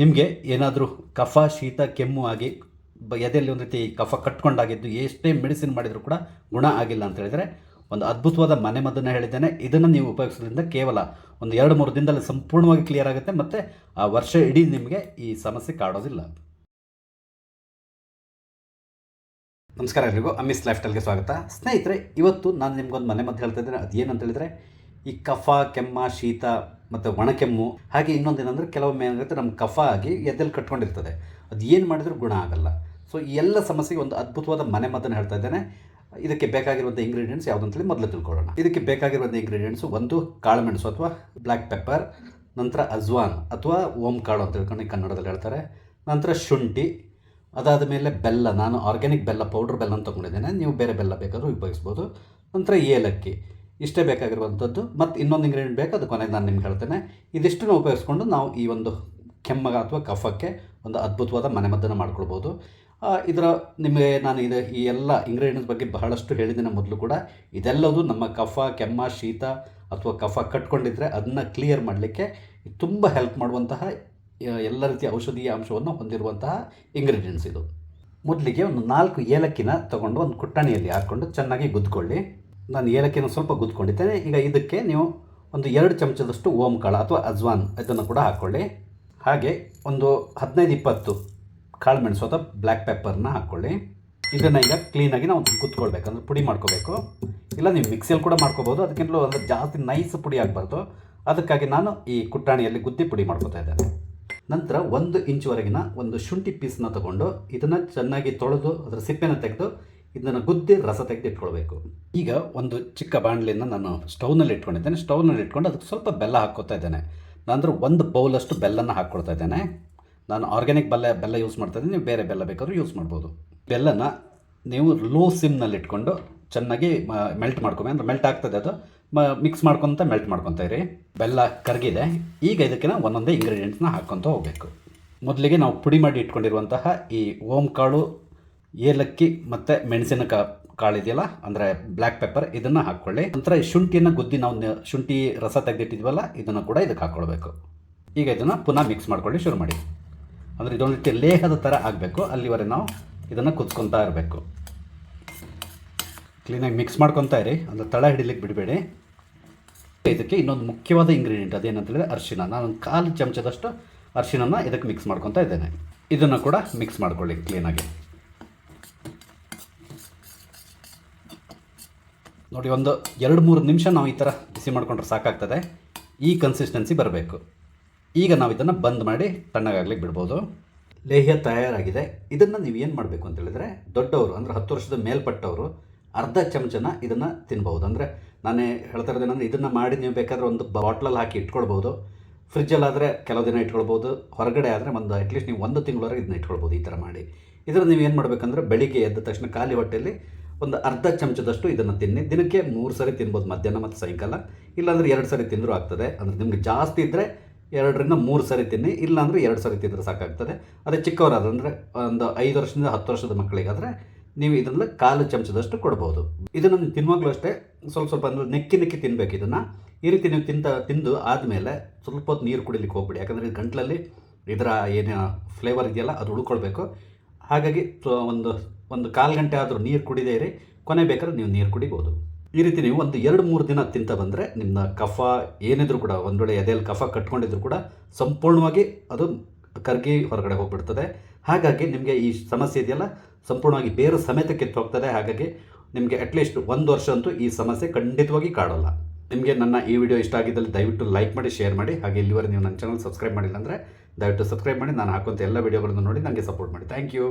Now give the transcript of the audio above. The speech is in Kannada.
ನಿಮಗೆ ಏನಾದರೂ ಕಫ, ಶೀತ, ಕೆಮ್ಮು ಆಗಿ ಎದೆಯಲ್ಲಿ ಒಂದು ರೀತಿ ಕಫ ಕಟ್ಕೊಂಡಾಗಿದ್ದು ಎಷ್ಟೇ ಮೆಡಿಸಿನ್ ಮಾಡಿದರೂ ಕೂಡ ಗುಣ ಆಗಿಲ್ಲ ಅಂತ ಹೇಳಿದರೆ ಒಂದು ಅದ್ಭುತವಾದ ಮನೆ ಮದ್ದನ್ನು ಹೇಳಿದ್ದೇನೆ. ಇದನ್ನು ನೀವು ಉಪಯೋಗಿಸೋದ್ರಿಂದ ಕೇವಲ ಒಂದು ಎರಡು ಮೂರು ದಿನದಲ್ಲಿ ಸಂಪೂರ್ಣವಾಗಿ ಕ್ಲಿಯರ್ ಆಗುತ್ತೆ ಮತ್ತು ಆ ವರ್ಷ ಇಡೀ ನಿಮಗೆ ಈ ಸಮಸ್ಯೆ ಕಾಡೋದಿಲ್ಲ. ನಮಸ್ಕಾರ ಎಲ್ರಿಗೂ. ಅಮಿಸ್ ಲೈಫ್ ಸ್ಟೈಲ್ಗೆ ಸ್ವಾಗತ. ಸ್ನೇಹಿತರೆ, ಇವತ್ತು ನಾನು ನಿಮ್ಗೊಂದು ಮನೆ ಮದ್ದು ಹೇಳ್ತಾ ಇದ್ದೇನೆ. ಅದೇನಂತ ಹೇಳಿದರೆ, ಈ ಕಫ, ಕೆಮ್ಮ, ಶೀತ ಮತ್ತು ಒಣಕೆಮ್ಮು ಹಾಗೆ ಇನ್ನೊಂದು ಏನಂದರೆ ಕೆಲವೊಮ್ಮೆ ಏನಾಗುತ್ತೆ ನಮ್ಮ ಕಫ ಆಗಿ ಎದ್ದಲ್ಲಿ ಕಟ್ಕೊಂಡಿರ್ತದೆ. ಅದು ಏನು ಮಾಡಿದರೂ ಗುಣ ಆಗಲ್ಲ. ಸೊ ಈ ಎಲ್ಲ ಸಮಸ್ಯೆಗೆ ಒಂದು ಅದ್ಭುತವಾದ ಮನೆ ಮದ್ದನ್ನು ಹೇಳ್ತಾ ಇದ್ದೇನೆ. ಇದಕ್ಕೆ ಬೇಕಾಗಿರುವಂಥ ಇಂಗ್ರೀಡಿಯೆಂಟ್ಸ್ ಯಾವುದು ಅಂತೇಳಿ ಮೊದಲು ತಿಳ್ಕೊಳ್ಳೋಣ. ಇದಕ್ಕೆ ಬೇಕಾಗಿರುವಂಥ ಇಂಗ್ರೀಡಿಯೆಂಟ್ಸು ಒಂದು ಕಾಳುಮೆಣಸು ಅಥವಾ ಬ್ಲ್ಯಾಕ್ ಪೆಪ್ಪರ್ ನಂತರ ಅಜ್ವಾನ್ ಅಥವಾ ಓಂ ಕಾಳು ಅಂತ ತಿಳ್ಕೊಂಡು ಕನ್ನಡದಲ್ಲಿ ಹೇಳ್ತಾರೆ. ನಂತರ ಶುಂಠಿ, ಅದಾದ ಮೇಲೆ ಬೆಲ್ಲ. ನಾನು ಆರ್ಗ್ಯಾನಿಕ್ ಬೆಲ್ಲ ಪೌಡ್ರ್ ಬೆಲ್ಲ ತೊಗೊಂಡಿದ್ದೇನೆ. ನೀವು ಬೇರೆ ಬೆಲ್ಲ ಬೇಕಾದರೂ ಉಪಯೋಗಿಸ್ಬೋದು. ನಂತರ ಏಲಕ್ಕಿ. ಇಷ್ಟೇ ಬೇಕಾಗಿರುವಂಥದ್ದು. ಮತ್ತು ಇನ್ನೊಂದು ಇಂಗ್ರೀಡಿಯೆಂಟ್ ಬೇಕು, ಅದು ಕೊನೆಗೆ ನಾನು ನಿಮ್ಗೆ ಹೇಳ್ತೇನೆ. ಇದಿಷ್ಟನ್ನು ಉಪಯೋಗಿಸ್ಕೊಂಡು ನಾವು ಈ ಒಂದು ಕೆಮ್ಮಗ ಅಥವಾ ಕಫಕ್ಕೆ ಒಂದು ಅದ್ಭುತವಾದ ಮನೆಮದ್ದನ್ನು ಮಾಡ್ಕೊಳ್ಬೋದು. ಇದರ ನಿಮಗೆ ನಾನು ಇದು ಈ ಎಲ್ಲ ಇಂಗ್ರೀಡಿಯೆಂಟ್ಸ್ ಬಗ್ಗೆ ಬಹಳಷ್ಟು ಹೇಳಿದ್ದೇನೆ ಮೊದಲು ಕೂಡ. ಇದೆಲ್ಲವೂ ನಮ್ಮ ಕಫ, ಕೆಮ್ಮ, ಶೀತ ಅಥವಾ ಕಫ ಕಟ್ಕೊಂಡಿದ್ರೆ ಅದನ್ನು ಕ್ಲಿಯರ್ ಮಾಡಲಿಕ್ಕೆ ತುಂಬ ಹೆಲ್ಪ್ ಮಾಡುವಂತಹ ಎಲ್ಲ ರೀತಿಯ ಔಷಧೀಯ ಅಂಶವನ್ನು ಹೊಂದಿರುವಂತಹ ಇಂಗ್ರೀಡಿಯೆಂಟ್ಸ್ ಇದು. ಮೊದಲಿಗೆ ಒಂದು ನಾಲ್ಕು ಏಲಕ್ಕಿನ ತಗೊಂಡು ಒಂದು ಕುಟ್ಟಣಿಯಲ್ಲಿ ಹಾಕ್ಕೊಂಡು ಚೆನ್ನಾಗಿ ಗುದ್ಕೊಳ್ಳಿ. ನಾನು ಏಲಕ್ಕಿಯನ್ನು ಸ್ವಲ್ಪ ಗುದ್ಕೊಂಡಿದ್ದೇನೆ. ಈಗ ಇದಕ್ಕೆ ನೀವು ಒಂದು ಎರಡು ಚಮಚದಷ್ಟು ಓಮ್ ಕಾಳು ಅಥವಾ ಅಜ್ವಾನ್ ಇದನ್ನು ಕೂಡ ಹಾಕ್ಕೊಳ್ಳಿ ಹಾಗೆ ಒಂದು ಹದಿನೈದು ಇಪ್ಪತ್ತು ಕಾಳು ಮೆಣಸು ಅಥವಾ ಬ್ಲ್ಯಾಕ್ ಪೆಪ್ಪರ್ನ ಹಾಕ್ಕೊಳ್ಳಿ ಇದನ್ನು ಈಗ ಕ್ಲೀನಾಗಿ ನಾವು ಕುತ್ಕೊಳ್ಬೇಕು. ಅಂದರೆ ಪುಡಿ ಮಾಡ್ಕೋಬೇಕು. ಇಲ್ಲ, ನೀವು ಮಿಕ್ಸಿಯಲ್ಲಿ ಕೂಡ ಮಾಡ್ಕೋಬೋದು. ಅದಕ್ಕಿಂತಲೂ ಅಂದರೆ ಜಾಸ್ತಿ ನೈಸ್ ಪುಡಿ ಆಗಬಾರ್ದು. ಅದಕ್ಕಾಗಿ ನಾನು ಈ ಕುಟ್ಟಾಣಿಯಲ್ಲಿ ಗುದ್ದಿ ಪುಡಿ ಮಾಡ್ಕೋತಾ ಇದ್ದೇನೆ. ನಂತರ ಒಂದು ಇಂಚುವರೆಗಿನ ಒಂದು ಶುಂಠಿ ಪೀಸ್ನ ತಗೊಂಡು ಇದನ್ನು ಚೆನ್ನಾಗಿ ತೊಳೆದು ಅದರ ಸಿಪ್ಪೆನ ತೆಗೆದು ಇದನ್ನು ಗುದ್ದಿ ರಸ ತೆಗೆದಿಟ್ಕೊಳ್ಬೇಕು. ಈಗ ಒಂದು ಚಿಕ್ಕ ಬಾಣಲಿಯನ್ನು ನಾನು ಸ್ಟೌವ್ನಲ್ಲಿ ಇಟ್ಕೊಂಡಿದ್ದೇನೆ. ಸ್ಟೌವ್ನಲ್ಲಿ ಇಟ್ಕೊಂಡು ಅದಕ್ಕೆ ಸ್ವಲ್ಪ ಬೆಲ್ಲ ಹಾಕ್ಕೋತಾ ಇದ್ದೇನೆ. ನಂತರ ಒಂದು ಬೌಲಷ್ಟು ಬೆಲ್ಲನ ಹಾಕ್ಕೊಳ್ತಾ ಇದ್ದೇನೆ. ನಾನು ಆರ್ಗ್ಯಾನಿಕ್ ಬೆಲ್ಲ ಬೆಲ್ಲ ಯೂಸ್ ಮಾಡ್ತಾ ಇದ್ದೀನಿ. ನೀವು ಬೇರೆ ಬೆಲ್ಲ ಬೇಕಾದರೂ ಯೂಸ್ ಮಾಡ್ಬೋದು. ಬೆಲ್ಲನ ನೀವು ಲೋ ಸಿಮ್ನಲ್ಲಿ ಇಟ್ಕೊಂಡು ಚೆನ್ನಾಗಿ ಮೆಲ್ಟ್ ಮಾಡ್ಕೊಬೇಕು ಅಂದರೆ ಮೆಲ್ಟ್ ಆಗ್ತದೆ ಅದು. ಮಿಕ್ಸ್ ಮಾಡ್ಕೊತ ಮೆಲ್ಟ್ ಮಾಡ್ಕೊತಾ ಇರಿ. ಬೆಲ್ಲ ಕರಗಿದೆ. ಈಗ ಇದಕ್ಕೆ ನಾವು ಒಂದೊಂದೇ ಇಂಗ್ರೀಡಿಯೆಂಟ್ಸ್ನ ಹಾಕ್ಕೊತ ಹೋಗಬೇಕು. ಮೊದಲಿಗೆ ನಾವು ಪುಡಿ ಮಾಡಿ ಇಟ್ಕೊಂಡಿರುವಂತಹ ಈ ಓಂ ಕಾಳು ಏಲಕ್ಕಿ ಮತ್ತು ಮೆಣಸಿನ ಕಾ ಕಾಳು ಇದೆಯಲ್ಲ ಅಂದರೆ ಬ್ಲ್ಯಾಕ್ ಪೆಪ್ಪರ್ ಇದನ್ನು ಹಾಕ್ಕೊಳ್ಳಿ ನಂತರ ಶುಂಠಿಯನ್ನು ಗುದ್ದಿ ನಾವು ಶುಂಠಿ ರಸ ತೆಗೆದಿಟ್ಟಿದ್ವಲ್ಲ, ಇದನ್ನು ಕೂಡ ಇದಕ್ಕೆ ಹಾಕ್ಕೊಳ್ಬೇಕು ಈಗ ಇದನ್ನು ಪುನಃ ಮಿಕ್ಸ್ ಮಾಡ್ಕೊಳ್ಳಿ, ಶುರು ಮಾಡಿ. ಅಂದರೆ ಇದೊಂದು ರೀತಿ ಲೇಹದ ಥರ ಆಗಬೇಕು ಅಲ್ಲಿವರೆಗೆ ನಾವು ಇದನ್ನು ಕುದ್ಕೊತಾ ಇರಬೇಕು. ಕ್ಲೀನಾಗಿ ಮಿಕ್ಸ್ ಮಾಡ್ಕೊತಾ ಇರಿ, ಅಂದರೆ ತಳ ಹಿಡಿಲಿಕ್ಕೆ ಬಿಡಬೇಡಿ. ಇದಕ್ಕೆ ಇನ್ನೊಂದು ಮುಖ್ಯವಾದ ಇಂಗ್ರೀಡಿಯೆಂಟ್ ಅದೇನಂತ ಹೇಳಿದ್ರೆ ಅರಿಶಿನ. ನಾನು ಒಂದು ಕಾಲು ಚಮಚದಷ್ಟು ಅರಿಶಿನನ ಇದಕ್ಕೆ ಮಿಕ್ಸ್ ಮಾಡ್ಕೊತಾ ಇದ್ದೇನೆ. ಇದನ್ನು ಕೂಡ ಮಿಕ್ಸ್ ಮಾಡ್ಕೊಳ್ಳಿ ಕ್ಲೀನಾಗಿ ನೋಡಿ, ಒಂದು ಎರಡು ಮೂರು ನಿಮಿಷ ನಾವು ಈ ಥರ ಬಿಸಿ ಮಾಡಿಕೊಂಡ್ರೆ ಸಾಕಾಗ್ತದೆ. ಈ ಕನ್ಸಿಸ್ಟೆನ್ಸಿ ಬರಬೇಕು. ಈಗ ನಾವು ಇದನ್ನು ಬಂದ್ ಮಾಡಿ ತಣ್ಣಗಾಗ್ಲಿಕ್ಕೆ ಬಿಡ್ಬೋದು. ಲೇಹ್ಯ ತಯಾರಾಗಿದೆ. ಇದನ್ನು ನೀವು ಏನು ಮಾಡಬೇಕು ಅಂತ ಹೇಳಿದರೆ, ದೊಡ್ಡವರು, ಅಂದರೆ ಹತ್ತು ವರ್ಷದ ಮೇಲ್ಪಟ್ಟವರು, ಅರ್ಧ ಚಮಚನ ಇದನ್ನು ತಿನ್ಬೋದು ಅಂದರೆ ನಾನೇ ಹೇಳ್ತಾ ಇರೋದೇನೆಂದರೆ ಇದನ್ನು ಮಾಡಿ ನೀವು ಬೇಕಾದರೆ ಒಂದು ಬಾಟ್ಲಲ್ಲಿ ಹಾಕಿ ಇಟ್ಕೊಳ್ಬೋದು. ಫ್ರಿಜ್ಜಲ್ಲಾದರೆ ಕೆಲವು ದಿನ ಇಟ್ಕೊಳ್ಬೋದು. ಹೊರಗಡೆ ಆದರೆ ಒಂದು ಅಟ್ಲೀಸ್ಟ್ ನೀವು ಒಂದು ತಿಂಗಳವರೆಗೆ ಇದನ್ನ ಇಟ್ಕೊಳ್ಬೋದು ಈ ಥರ ಮಾಡಿ. ಇದನ್ನು ನೀವು ಏನು ಮಾಡಬೇಕಂದ್ರೆ, ಬೆಳಿಗ್ಗೆ ಎದ್ದ ತಕ್ಷಣ ಖಾಲಿ ಹೊಟ್ಟೆಯಲ್ಲಿ ಒಂದು ಅರ್ಧ ಚಮಚದಷ್ಟು ಇದನ್ನು ತಿನ್ನಿ. ದಿನಕ್ಕೆ ಮೂರು ಸರಿ ತಿನ್ಬೋದು ಮಧ್ಯಾಹ್ನ ಮತ್ತು ಸಾಯಂಕಾಲ. ಇಲ್ಲಾಂದರೆ ಎರಡು ಸರಿ ತಿಂದರೂ ಆಗ್ತದೆ. ಅಂದರೆ ನಿಮಗೆ ಜಾಸ್ತಿ ಇದ್ದರೆ ಎರಡರಿಂದ ಮೂರು ಸರಿ ತಿನ್ನಿ. ಇಲ್ಲಾಂದರೆ ಎರಡು ಸರಿ ತಿಂದರೆ ಸಾಕಾಗ್ತದೆ. ಅದೇ ಚಿಕ್ಕವರಾದಂದರೆ ಒಂದು ಐದು ವರ್ಷದಿಂದ ಹತ್ತು ವರ್ಷದ ಮಕ್ಕಳಿಗಾದರೆ ನೀವು ಇದನ್ನು ಕಾಲು ಚಮಚದಷ್ಟು ಕೊಡ್ಬೋದು. ಇದನ್ನು ನೀವು ತಿನ್ನುವಾಗಲೂ ಅಷ್ಟೇ ಸ್ವಲ್ಪ ಸ್ವಲ್ಪ ಅಂದರೆ ನೆಕ್ಕಿ ನೆಕ್ಕಿ ತಿನ್ನಬೇಕು ಇದನ್ನು. ಈ ರೀತಿ ನೀವು ತಿಂತ ತಿಂದು ಆದಮೇಲೆ ಸ್ವಲ್ಪ ಹೊತ್ತು ನೀರು ಕುಡಿಲಿಕ್ಕೆ ಹೋಗ್ಬಿಡಿ. ಯಾಕಂದರೆ ಗಂಟ್ಲಲ್ಲಿ ಇದರ ಏನು ಫ್ಲೇವರ್ ಇದೆಯಲ್ಲ ಅದು ಉಳ್ಕೊಳ್ಬೇಕು. ಹಾಗಾಗಿ ಒಂದು ಒಂದು ಕಾಲು ಗಂಟೆ ಆದರೂ ನೀರು ಕುಡಿದೇ ಇರಿ. ಕೊನೆ ಬೇಕಾದ್ರೆ ನೀವು ನೀರು ಕುಡಿಬೋದು. ಈ ರೀತಿ ನೀವು ಒಂದು ಎರಡು ಮೂರು ದಿನ ತಿಂತ ಬಂದರೆ ನಿಮ್ಮ ಕಫ ಏನಿದ್ರು ಕೂಡ, ಒಂದು ವೇಳೆ ಎದೆಯಲ್ಲಿ ಕಫ ಕಟ್ಕೊಂಡಿದ್ರು ಕೂಡ ಸಂಪೂರ್ಣವಾಗಿ ಅದು ಕರ್ಗಿ ಹೊರಗಡೆ ಹೋಗ್ಬಿಡ್ತದೆ. ಹಾಗಾಗಿ ನಿಮಗೆ ಈ ಸಮಸ್ಯೆ ಇದೆಯಲ್ಲ, ಸಂಪೂರ್ಣವಾಗಿ ಬೇರೆ ಸಮೇತ ಕಿತ್ತು ಹೋಗ್ತದೆ ಹಾಗಾಗಿ ನಿಮಗೆ ಅಟ್ಲೀಸ್ಟ್ ಒಂದು ವರ್ಷ ಅಂತೂ ಈ ಸಮಸ್ಯೆ ಖಂಡಿತವಾಗಿ ಕಾಡೋಲ್ಲ. ನಿಮಗೆ ನನ್ನ ಈ ವಿಡಿಯೋ ಇಷ್ಟ ಆಗಿದ್ದಲ್ಲಿ ದಯವಿಟ್ಟು ಲೈಕ್ ಮಾಡಿ ಶೇರ್ ಮಾಡಿ. ಹಾಗೆ ಇಲ್ಲಿವರೆಗೆ ನೀವು ನನ್ನ ಚಾನಲ್ ಸಬ್ಸ್ಕ್ರೈಬ್ ಮಾಡಿಲ್ಲ ಅಂದರೆ ದಯವಿಟ್ಟು ಸಬ್ಸ್ಕ್ರೈಬ್ ಮಾಡಿ. ನಾನು ಹಾಕುವಂಥ ಎಲ್ಲ ವಿಡಿಯೋಗಳನ್ನು ನೋಡಿ ನನಗೆ ಸಪೋರ್ಟ್ ಮಾಡಿ. Thank you